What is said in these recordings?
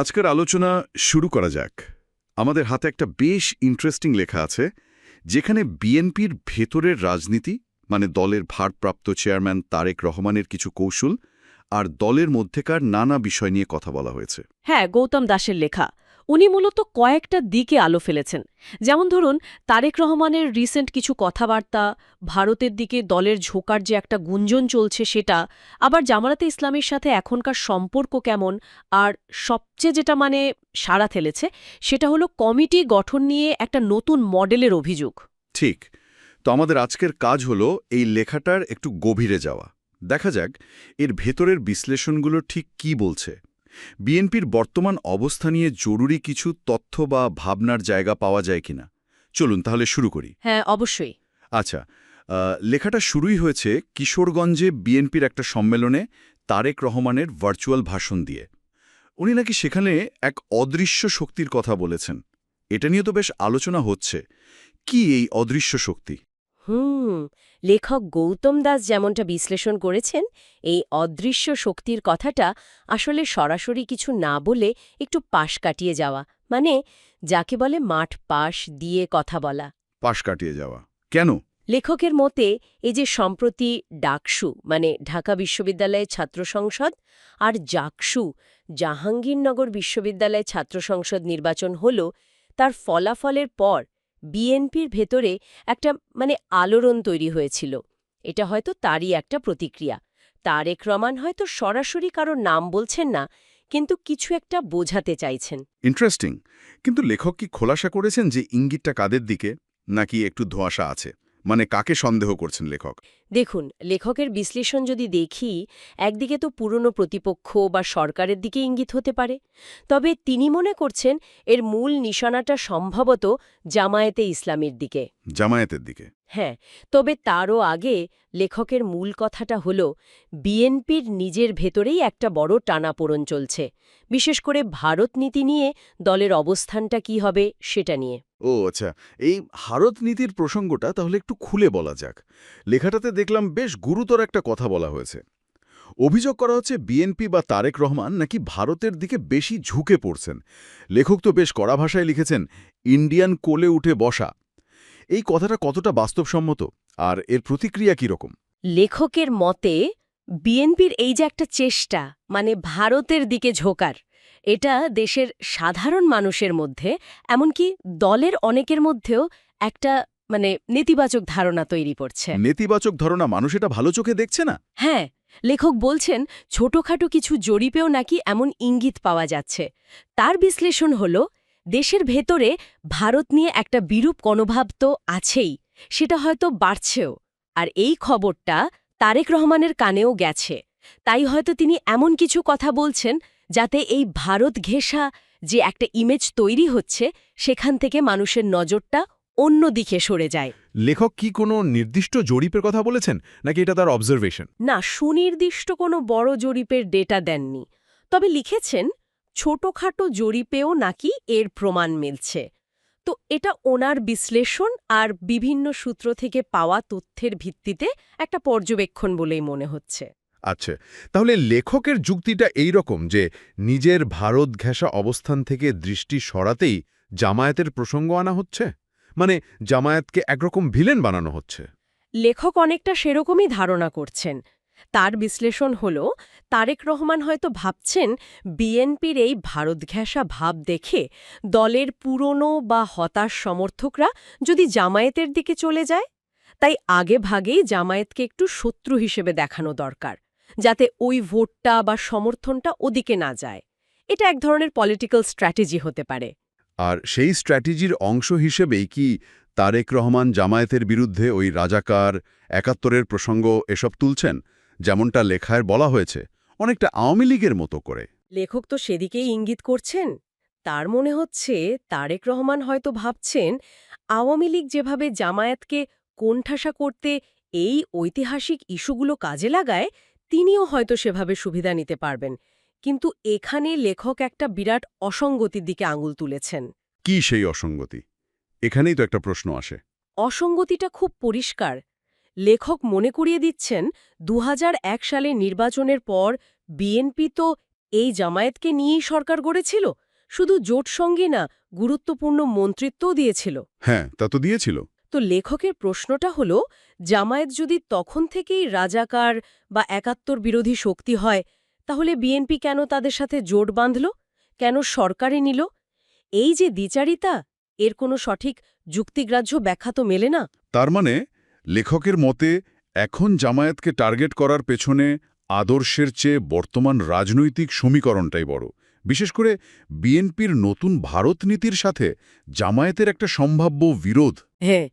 আজকের আলোচনা শুরু করা যাক। আমাদের হাতে একটা বেশ ইন্টারেস্টিং লেখা আছে, যেখানে বিএনপির ভেতরের রাজনীতি মানে দলের ভারপ্রাপ্ত চেয়ারম্যান তারেক রহমানের কিছু কৌশল, আর দলের মধ্যেকার নানা বিষয় নিয়ে কথা বলা হয়েছে। হ্যাঁ গৌতম দাসের লেখা। উনি মূলত কয়েকটা দিকে আলো ফেলেছেন। যেমন ধরুন, তারেক রহমানের রিসেন্ট কিছু কথাবার্তা, ভারতের দিকে দলের ঝোঁকার যে একটা গুঞ্জন চলছে সেটা, আবার জামারাতে ইসলামের সাথে এখনকার সম্পর্ক কেমন, আর সবচেয়ে যেটা মানে সাড়া ফেলেছে, সেটা হলো কমিটি গঠন নিয়ে একটা নতুন মডেলের অভিযোগ। ঠিক। তো আমাদের আজকের কাজ হলো এই লেখাটার একটু গভীরে যাওয়া। দেখা যাক, এর ভেতরের বিশ্লেষণগুলো ঠিক কি বলছে। বিএনপির বর্তমান অবস্থা নিয়ে জরুরি কিছু তথ্য বা ভাবনার জায়গা পাওয়া যায় কিনা? চলুন তাহলে শুরু করি। হ্যাঁ অবশ্যই। আচ্ছা লেখাটা শুরুই হয়েছে কিশোরগঞ্জে বিএনপির একটা সম্মেলনে তারেক রহমানের ভার্চুয়াল ভাষণ দিয়ে। উনি নাকি সেখানে এক অদৃশ্য শক্তির কথা বলেছেন। এটা নিয়ে তো বেশ আলোচনা হচ্ছে। কি এই অদৃশ্য শক্তি? হুম লেখক গৌতম দাস যেমনটা বিশ্লেষণ করেছেন এই অদৃশ্য শক্তির কথাটা আসলে সরাসরি কিছু না বলে একটু পাশ কাটিয়ে যাওয়া মানে যাকে বলে মাঠ পাশ দিয়ে কথা বলা। পাশ কাটিয়ে যাওয়া। কেন? লেখকের মতে এই যে সম্প্রতি ডাকসু মানে ঢাকা বিশ্ববিদ্যালয়ের ছাত্র সংসদ আর জাকসু জাহাঙ্গীরনগর বিশ্ববিদ্যালয় ছাত্র সংসদ নির্বাচন হল তার ফলাফলের পর বিএনপির ভেতরে একটা মানে আলোড়ন তৈরি হয়েছিল। এটা হয়তো তারই একটা প্রতিক্রিয়া। তারেক রমান হয়তো সরাসরি কারও নাম বলছেন না, কিন্তু কিছু একটা বোঝাতে চাইছেন। ইন্টারেস্টিং কিন্তু লেখক কি খোলাসা করেছেন যে ইঙ্গিতটা কাদের দিকে, নাকি একটু ধোঁয়াশা আছে? মানে কাকে সন্দেহ করছেন লেখক? দেখুন লেখকের বিশ্লেষণ যদি দেখি একদিকে তো পুরনো প্রতিপক্ষ বা সরকারের দিকে ইঙ্গিত হতে পারে। তবে তিনি মনে করছেন এর মূল নিশানাটা সম্ভবত জামায়াতে ইসলামের দিকে। জামায়াতের দিকে। হ্যাঁ তবে তারও আগে লেখকের মূল কথাটা হল, বিএনপির নিজের ভেতরেই একটা বড় টানাপোড়ন চলছে। বিশেষ করে ভারত নীতি নিয়ে দলের অবস্থানটা কি হবে সেটা নিয়ে। ও আচ্ছা এই ভারত নীতির প্রসঙ্গটা তাহলে একটু খুলে বলা যাক। লেখাটাতে দেখলাম বেশ গুরুতর একটা কথা বলা হয়েছে। অভিযোগ করা হচ্ছে বিএনপি বা তারেক রহমান নাকি ভারতের দিকে বেশি ঝুঁকে পড়ছেন। লেখক তো বেশ কড়া ভাষায় লিখেছেন, ইন্ডিয়ান কোলে উঠে বসা। এই কথাটা কতটা বাস্তবসম্মত? আর এর প্রতিক্রিয়া কীরকম লেখকের মতে বিএনপির এই যে একটা চেষ্টা মানে ভারতের দিকে ঝোকার এটা দেশের সাধারণ মানুষের মধ্যে এমনকি দলের অনেকের মধ্যেও একটা মানে নেতিবাচক ধারণা তৈরি করছে। নেতিবাচক ধারণা মানুষ এটা ভালো চোখে দেখছে না? হ্যাঁ লেখক বলছেন ছোটখাটো কিছু জরিপেও নাকি এমন ইঙ্গিত পাওয়া যাচ্ছে। তার বিশ্লেষণ হল দেশের ভেতরে ভারত নিয়ে একটা বিরূপ মনোভাব তো আছেই সেটা হয়তো বাড়ছেও। আর এই খবরটা তারেক রহমানের কানেও গেছে। তাই হয়তো তিনি এমন কিছু কথা বলছেন যাতে এই ভারত ঘেঁষা যে একটা ইমেজ তৈরি হচ্ছে সেখান থেকে মানুষের নজরটা অন্য দিকে সরে যায়। লেখক কি কোনো নির্দিষ্ট জরিপের কথা বলেছেন নাকি এটা তার অবজারভেশন না সুনির্দিষ্ট কোনো বড় জরিপের ডেটা দেননি। তবে লিখেছেন ছোটখাটো জরিপেও নাকি এর প্রমাণ মিলছে। তো এটা ওনার বিশ্লেষণ আর বিভিন্ন সূত্র থেকে পাওয়া তথ্যের ভিত্তিতে একটা পর্যবেক্ষণ বলেই মনে হচ্ছে। আচ্ছা তাহলে লেখকের যুক্তিটা এই রকম যে নিজের ভারত ঘেঁষা অবস্থান থেকে দৃষ্টি সরাতেই জামায়াতের প্রসঙ্গ আনা হচ্ছে? মানে জামায়াতকে একরকম ভিলেন বানানো হচ্ছে? লেখক অনেকটা সেরকমই ধারণা করছেন। তার বিশ্লেষণ হল, তারেক রহমান হয়তো ভাবছেন বিএনপির এই ভারত ঘেঁষা ভাব দেখে দলের পুরনো বা হতাশ সমর্থকরা যদি জামায়াতের দিকে চলে যায়। তাই আগে ভাগেই জামায়াতকে একটু শত্রু হিসেবে দেখানো দরকার, যাতে ওই ভোটটা বা সমর্থনটা ওদিকে না যায়। এটা এক ধরনের পলিটিক্যাল স্ট্র্যাটেজি হতে পারে। আর সেই স্ট্র্যাটেজির অংশ হিসেবেই কি তারেক রহমান জামায়াতের বিরুদ্ধে ওই রাজাকার, একাত্তরের প্রসঙ্গ এসব তুলছেন? যেমনটা লেখায় বলা হয়েছে অনেকটা আওয়ামী লীগের মতো করে। লেখক তো সেদিকেই ইঙ্গিত করছেন। তার মনে হচ্ছে তারেক রহমান হয়তো ভাবছেন আওয়ামী লীগ যেভাবে জামায়াতকে কোণঠাসা করতে এই ঐতিহাসিক ইস্যুগুলো কাজে লাগায় তিনিও হয়তো সেভাবে সুবিধা নিতে পারবেন। কিন্তু এখানে লেখক একটা বিরাট অসঙ্গতির দিকে আঙুল তুলেছেন। কি সেই অসঙ্গতি? এখানেই তো একটা প্রশ্ন আসে। অসঙ্গতিটা খুব পরিষ্কার। লেখক মনে করিয়ে দিচ্ছেন দু হাজার এক সালে নির্বাচনের পর বিএনপি তো এই জামায়াতকে নিয়েই সরকার গড়েছিল শুধু জোট সঙ্গে না গুরুত্বপূর্ণ মন্ত্রিত্বও দিয়েছিল। হ্যাঁ তা তো দিয়েছিল। তো লেখকের প্রশ্নটা হল জামায়াত যদি তখন থেকেই রাজাকার বা একাত্তর বিরোধী শক্তি হয় তাহলে বিএনপি কেন তাদের সাথে জোট বাঁধল? কেন সরকারে নিল? এই যে দ্বিচারিতা এর কোনো সঠিক যুক্তিগ্রাহ্য ব্যাখ্যা তো মেলে না। তার মানে লেখকের মতে, এখন জামায়াতকে টার্গেট করার পেছনে আদর্শের চেয়ে বর্তমান রাজনৈতিক সমীকরণটাই বড়। বিশেষ করে বিএনপির নতুন ভারত নীতির সাথে জামায়াতের একটা সম্ভাব্য বিরোধ। হ্যাঁ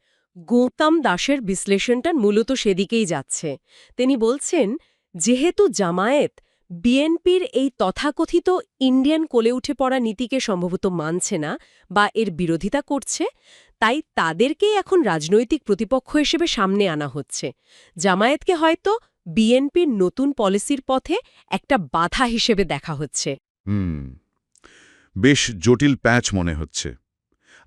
গৌতম দাসের বিশ্লেষণটা মূলত সেদিকেই যাচ্ছে। তিনি বলছেন, যেহেতু জামায়াত বিএনপির এই তথাকথিত ইন্ডিয়ান কোলে উঠে পড়া নীতিকে সম্ভবত মানছে না বা এর বিরোধিতা করছে তাই তাদেরকেই এখন রাজনৈতিক প্রতিপক্ষ হিসেবে সামনে আনা হচ্ছে। জামায়াতকে হয়তো বিএনপির নতুন পলিসির পথে একটা বাধা হিসেবে দেখা হচ্ছে। বেশ জটিল প্যাচ মনে হচ্ছে।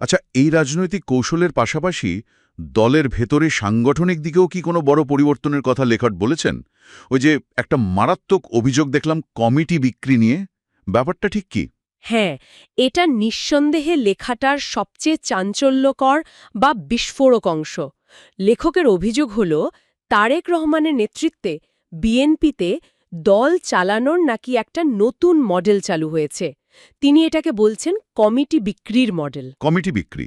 আচ্ছা এই রাজনৈতিক কৌশলের পাশাপাশি দলের ভেতরে সাংগঠনিক দিকেও কি কোনো বড় পরিবর্তনের কথা লেখট বলেছেন? ওই যে একটা মারাত্মক অভিযোগ দেখলাম কমিটি বিক্রি নিয়ে। ব্যাপারটা ঠিক কি? হ্যাঁ এটা নিঃসন্দেহে লেখাটার সবচেয়ে চাঞ্চল্যকর বা বিস্ফোরক অংশ। লেখকের অভিযোগ হল তারেক রহমানের নেতৃত্বে বিএনপিতে দল চালানোর নাকি একটা নতুন মডেল চালু হয়েছে। তিনি এটাকে বলছেন কমিটি বিক্রির মডেল। কমিটি বিক্রি?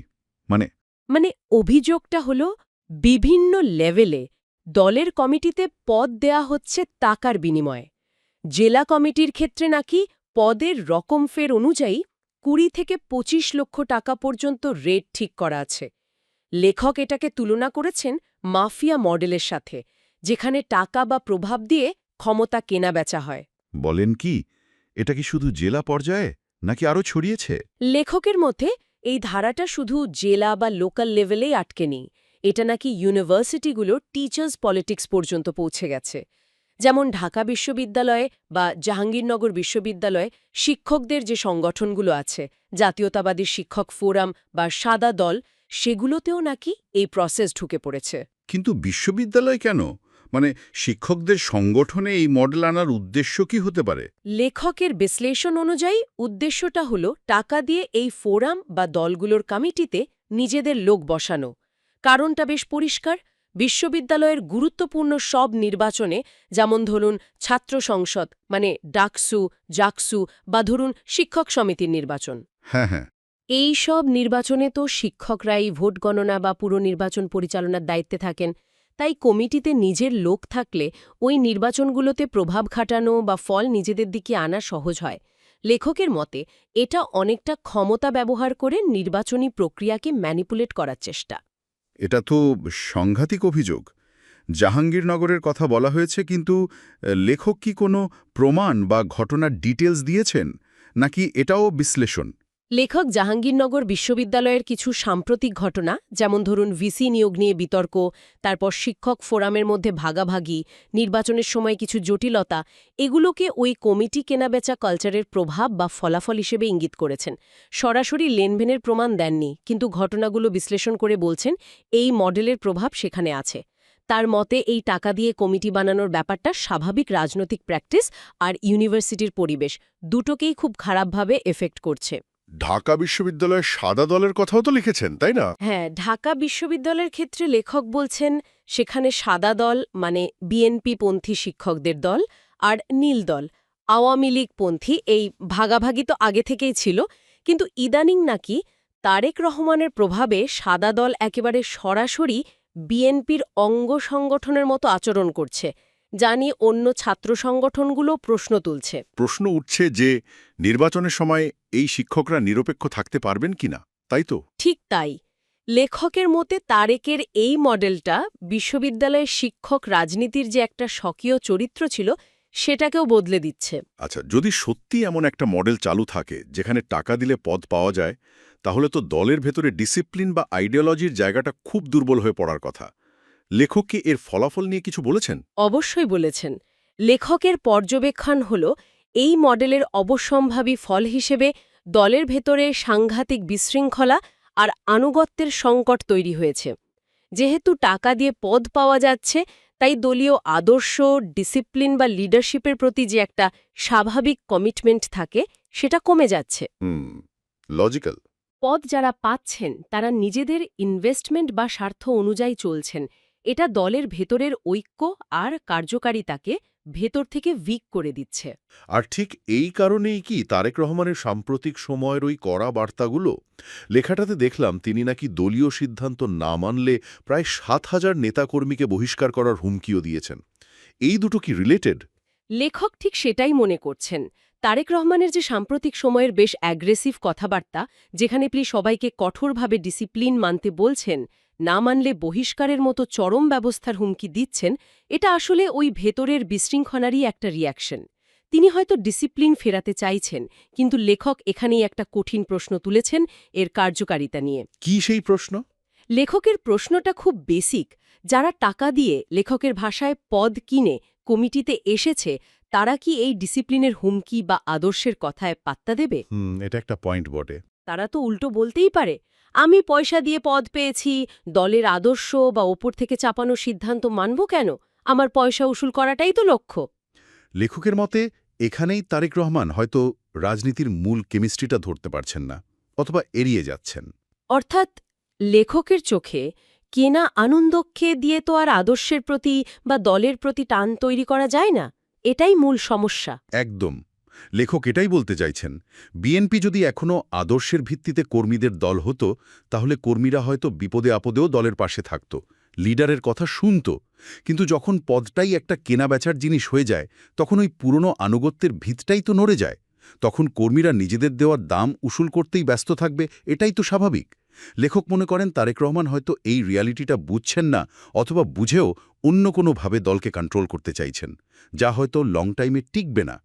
মানে? মানে অভিযোগটা হল বিভিন্ন লেভেলে দলের কমিটিতে পদ দেয়া হচ্ছে টাকার বিনিময়ে। জেলা কমিটির ক্ষেত্রে নাকি পদের রকম ফের অনুযায়ী কুড়ি থেকে ২৫ লক্ষ টাকা পর্যন্ত রেট ঠিক করা আছে। লেখক এটাকে তুলনা করেছেন মাফিয়া মডেলের সাথে যেখানে টাকা বা প্রভাব দিয়ে ক্ষমতা কেনা বেচা হয়। বলেন কি এটা কি শুধু জেলা পর্যায়ে নাকি আরও ছড়িয়েছে? লেখকের মধ্যে এই ধারাটা শুধু জেলা বা লোকাল লেভেলেই আটকে নেই। এটা নাকি ইউনিভার্সিটিগুলো টিচার্স পলিটিক্স পর্যন্ত পৌঁছে গেছে। যেমন ঢাকা বিশ্ববিদ্যালয়ে বা জাহাঙ্গীরনগর বিশ্ববিদ্যালয়ে শিক্ষকদের যে সংগঠনগুলো আছে জাতীয়তাবাদী শিক্ষক ফোরাম বা সাদা দল সেগুলোতেও নাকি এই প্রসেস ঢুকে পড়েছে। কিন্তু বিশ্ববিদ্যালয় কেন? মানে শিক্ষকদের সংগঠনে এই মডেল আনার উদ্দেশ্য কি হতে পারে? লেখকের বিশ্লেষণ অনুযায়ী উদ্দেশ্যটা হল টাকা দিয়ে এই ফোরাম বা দলগুলোর কমিটিতে নিজেদের লোক বসানো। কারণটা বেশ পরিষ্কার বিশ্ববিদ্যালয়ের গুরুত্বপূর্ণ সব নির্বাচনে যেমন ধরুন ছাত্র সংসদ মানে ডাকসু জাকসু বা ধরুন শিক্ষক সমিতির নির্বাচন। হ্যাঁ হ্যাঁ। এই সব নির্বাচনে তো শিক্ষকরাই ভোট গণনা বা পুরো নির্বাচন পরিচালনার দায়িত্বে থাকেন। তাই কমিটিতে নিজের লোক থাকলে ওই নির্বাচনগুলোতে প্রভাব খাটানো বা ফল নিজেদের দিকে আনা সহজ হয়। লেখকের মতে এটা অনেকটা ক্ষমতা ব্যবহার করে নির্বাচনী প্রক্রিয়াকে ম্যানিপুলেট করার চেষ্টা। এটা তো সাংঘাতিক অভিযোগ। জাহাঙ্গীরনগরের কথা বলা হয়েছে, কিন্তু লেখক কি কোনো প্রমাণ বা ঘটনার ডিটেলস দিয়েছেন? নাকি এটাও বিশ্লেষণ? লেখক জাহাঙ্গীরনগর বিশ্ববিদ্যালয়ের কিছু সাম্প্রতিক ঘটনা, যেমন ধরুন ভিসি নিয়োগ নিয়ে বিতর্ক, তারপর শিক্ষক ফোরামের মধ্যে ভাগাভাগি, নির্বাচনের সময় কিছু জটিলতা, এগুলোকে ওই কমিটি কেনাবেচা কালচারের প্রভাব বা ফলাফল হিসেবে ইঙ্গিত করেছেন। সরাসরি লেনভেনের প্রমাণ দেননি, কিন্তু ঘটনাগুলো বিশ্লেষণ করে বলছেন এই মডেলের প্রভাব সেখানে আছে। তার মতে, এই টাকা দিয়ে কমিটি বানানোর ব্যাপারটা স্বাভাবিক রাজনৈতিক প্র্যাকটিস আর ইউনিভার্সিটির পরিবেশ, দুটোকেই খুব খারাপভাবে এফেক্ট করছে। ঢাকা বিশ্ববিদ্যালয়ের সাদা দলের কথাও তো লিখেছেন, তাই না? হ্যাঁ ঢাকা বিশ্ববিদ্যালয়ের ক্ষেত্রে লেখক বলছেন, সেখানে সাদা দল মানে বিএনপি-পন্থী শিক্ষকদের দল আর নীল দল। আওয়ামী লীগপন্থী এই ভাগাভাগি তো আগে থেকেই ছিল, কিন্তু ইদানিং নাকি তারেক রহমানের প্রভাবে সাদা দল একেবারে সরাসরি বিএনপির অঙ্গ সংগঠনের মতো আচরণ করছে। যা নিয়ে অন্য ছাত্র সংগঠনগুলো প্রশ্ন তুলছে। প্রশ্ন উঠছে যে নির্বাচনের সময় এই শিক্ষকরা নিরপেক্ষ থাকতে পারবেন কিনা তাই তো? ঠিক তাই। লেখকের মতে তারেকের এই মডেলটা বিশ্ববিদ্যালয়ের শিক্ষক রাজনীতির যে একটা স্বকীয় চরিত্র ছিল সেটাকেও বদলে দিচ্ছে। আচ্ছা যদি সত্যি এমন একটা মডেল চালু থাকে যেখানে টাকা দিলে পদ পাওয়া যায় তাহলে তো দলের ভেতরে ডিসিপ্লিন বা আইডিওলজির জায়গাটা খুব দুর্বল হয়ে পড়ার কথা। লেখক কি এর ফলাফল নিয়ে কিছু বলেছেন? অবশ্যই বলেছেন। লেখকের পর্যবেক্ষণ হল এই মডেলের অবশ্যম্ভাবী ফল হিসেবে দলের ভেতরে সাংঘাতিক বিশৃঙ্খলা আর আনুগত্যের সংকট তৈরি হয়েছে। যেহেতু টাকা দিয়ে পদ পাওয়া যাচ্ছে তাই দলীয় আদর্শ ডিসিপ্লিন বা লিডারশিপের প্রতি যে একটা স্বাভাবিক কমিটমেন্ট থাকে সেটা কমে যাচ্ছে। লজিক্যাল। পদ যারা পাচ্ছেন তারা নিজেদের ইনভেস্টমেন্ট বা স্বার্থ অনুযায়ী চলছেন। এটা দলের ভেতরের ঐক্য আর কার্যকারিতাকে ভেতর থেকে উইক করে দিচ্ছে। আর ঠিক এই কারণেই কি তারেক রহমানের সাম্প্রতিক সময়ের ওই কড়া বার্তাগুলো? লেখাটাতে দেখলাম তিনি নাকি দলীয় সিদ্ধান্ত না মানলে প্রায় সাত হাজার নেতাকর্মীকে বহিষ্কার করার হুমকিও দিয়েছেন। এই দুটো কি রিলেটেড লেখক ঠিক সেটাই মনে করছেন। তারেক রহমানের যে সাম্প্রতিক সময়ের বেশ অ্যাগ্রেসিভ কথাবার্তা যেখানে প্লি সবাইকে কঠোরভাবে ডিসিপ্লিন মানতে বলছেন না মানলে বহিষ্কারের মতো চরম ব্যবস্থার হুমকি দিচ্ছেন এটা আসলে ওই ভেতরের বিশৃঙ্খলারই একটা রিয়াকশন তিনি হয়তো ডিসিপ্লিন ফেরাতে চাইছেন কিন্তু লেখক এখানেই একটা কঠিন প্রশ্ন তুলেছেন এর কার্যকারিতা নিয়ে। কি সেই প্রশ্ন? লেখকের প্রশ্নটা খুব বেসিক যারা টাকা দিয়ে লেখকের ভাষায় পদ কিনে কমিটিতে এসেছে তারা কি এই ডিসিপ্লিনের হুমকি বা আদর্শের কথায় পাত্তা দেবে? এটা একটা পয়েন্ট বটে। তারা তো উল্টো বলতেই পারে। আমি পয়সা দিয়ে পদ পেয়েছি দলের আদর্শ বা ওপর থেকে চাপানো সিদ্ধান্ত মানব কেন? আমার পয়সা উসুল করাটাই তো লক্ষ্য। লেখকের মতে এখানেই তারেক রহমান হয়তো রাজনীতির মূল কেমিস্ট্রিটা ধরতে পারছেন না অথবা এড়িয়ে যাচ্ছেন। অর্থাৎ লেখকের চোখে কেনা আনন্দক্ষে দিয়ে তো আর আদর্শের প্রতি বা দলের প্রতি টান তৈরি করা যায় না? এটাই মূল সমস্যা। একদম। লেখক এটাই বলতে চাইছেন, বিএনপি যদি এখনও আদর্শের ভিত্তিতে কর্মীদের দল হতো, তাহলে কর্মীরা হয়তো বিপদে আপদেও দলের পাশে থাকত, লিডারের কথা শুনত। কিন্তু যখন পদটাই একটা কেনাবেচার জিনিস হয়ে যায়, তখন ওই পুরনো আনুগত্যের ভিতটাই তো নড়ে যায়। তখন কর্মীরা নিজেদের দেওয়ার দাম উসুল করতেই ব্যস্ত থাকবে, এটাই তো স্বাভাবিক। লেখক মনে করেন, তারেক রহমান হয়তো এই রিয়ালিটিটা বুঝছেন না, অথবা বুঝেও অন্য কোনোভাবে দলকে কন্ট্রোল করতে চাইছেন, যা হয়তো লং টাইমে টিকবে না।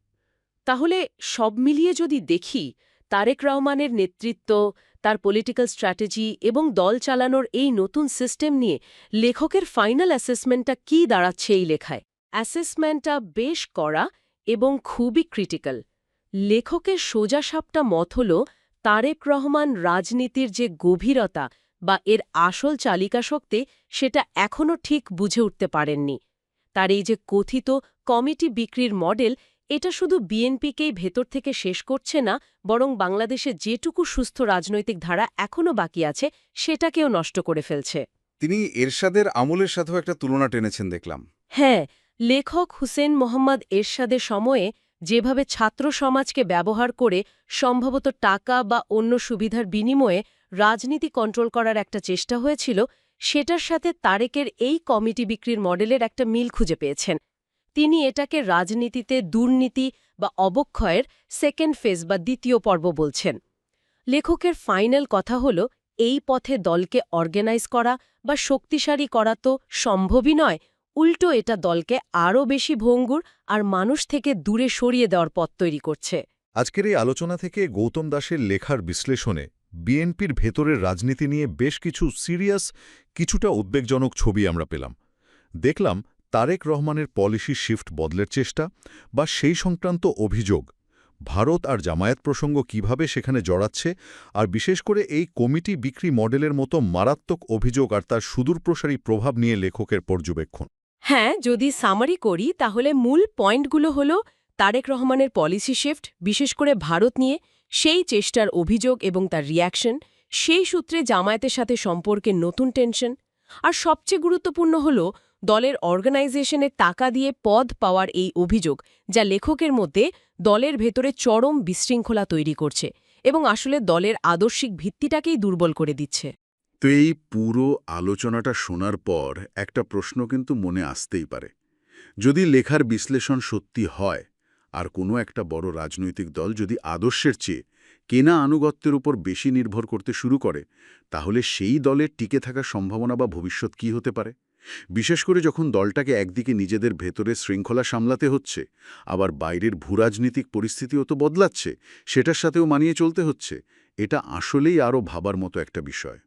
তাহলে সব মিলিয়ে যদি দেখি, তারেক রহমানের নেতৃত্ব, তার পলিটিক্যাল স্ট্র্যাটেজি এবং দল চালানোর এই নতুন সিস্টেম নিয়ে লেখকের ফাইনাল অ্যাসেসমেন্টটা কী দাঁড়াচ্ছে এই লেখায়? অ্যাসেসমেন্টটা বেশ করা এবং খুবই ক্রিটিক্যাল লেখকের সোজাসাপটা মত হল, তারেক রহমান রাজনীতির যে গভীরতা বা এর আসল চালিকা শক্তি সেটা এখনও ঠিক বুঝে উঠতে পারেননি। তার এই যে কথিত কমিটি বিক্রির মডেল এটা শুধু বিএনপিকেই ভেতর থেকে শেষ করছে না বরং বাংলাদেশে যেটুকু সুস্থ রাজনৈতিক ধারা এখনও বাকি আছে সেটাকেও নষ্ট করে ফেলছে। তিনি এরশাদের আমলের সাথেও একটা তুলনা টেনেছেন দেখলাম। হ্যাঁ লেখক হুসেন মোহাম্মদ এরশাদের সময়ে যেভাবে ছাত্র সমাজকে ব্যবহার করে সম্ভবত টাকা বা অন্য সুবিধার বিনিময়ে রাজনীতি কন্ট্রোল করার একটা চেষ্টা হয়েছিল সেটার সাথে তারেকের এই কমিটি বিক্রির মডেলের একটা মিল খুঁজে পেয়েছেন। তিনি এটাকে রাজনীতিতে দুর্নীতি বা অবক্ষয়ের সেকেন্ড ফেজ বা দ্বিতীয় পর্ব বলছেন। লেখকের ফাইনাল কথা হল, এই পথে দলকে অর্গানাইজ করা বা শক্তিশালী করা তো সম্ভবই নয়, উল্টো এটা দলকে আরও বেশি ভঙ্গুর আর মানুষ থেকে দূরে সরিয়ে দেওয়ার পথ তৈরি করছে। আজকের এই আলোচনা থেকে গৌতম দাসের লেখার বিশ্লেষণে বিএনপির ভেতরের রাজনীতি নিয়ে বেশ কিছু সিরিয়াস কিছুটা উদ্বেগজনক ছবি আমরা পেলাম। দেখলাম তারেক রহমানের পলিসি শিফট বদলের চেষ্টা বা সেই সংক্রান্ত অভিযোগ, ভারত আর জামায়াত প্রসঙ্গ কীভাবে সেখানে জড়াচ্ছে, আর বিশেষ করে এই কমিটি বিক্রি মডেলের মতো মারাত্মক অভিযোগ আর তার সুদূরপ্রসারী প্রভাব নিয়ে লেখকের পর্যবেক্ষণ। হ্যাঁ যদি সামারি করি, তাহলে মূল পয়েন্টগুলো হল তারেক রহমানের পলিসি শিফট, বিশেষ করে ভারত নিয়ে সেই চেষ্টার অভিযোগ এবং তার রিয়াকশন, সেই সূত্রে জামায়াতের সাথে সম্পর্কে নতুন টেনশন, আর সবচেয়ে গুরুত্বপূর্ণ হল দলের অর্গানাইজেশনের টাকা দিয়ে পদ পাওয়ার এই অভিযোগ, যা লেখকের মধ্যে দলের ভেতরে চরম বিশৃঙ্খলা তৈরি করছে এবং আসলে দলের আদর্শিক ভিত্তিটাকেই দুর্বল করে দিচ্ছে। তো এই পুরো আলোচনাটা শোনার পর একটা প্রশ্ন কিন্তু মনে আসতেই পারে। যদি লেখার বিশ্লেষণ সত্যি হয়, আর কোনো একটা বড় রাজনৈতিক দল যদি আদর্শের চেয়ে কেনা আনুগত্যের উপর বেশি নির্ভর করতে শুরু করে, তাহলে সেই দলের টিকে থাকার সম্ভাবনা বা ভবিষ্যৎ কি হতে পারে? বিশেষ করে যখন দলটাকে একদিকে নিজেদের ভেতরে শৃঙ্খলা সামলাতে হচ্ছে, আবার বাইরের ভূরাজনীতিক পরিস্থিতিও তো বদলাচ্ছে, সেটার সাথেও মানিয়ে চলতে হচ্ছে, এটা আসলেই আরও ভাবার মতো একটা বিষয়।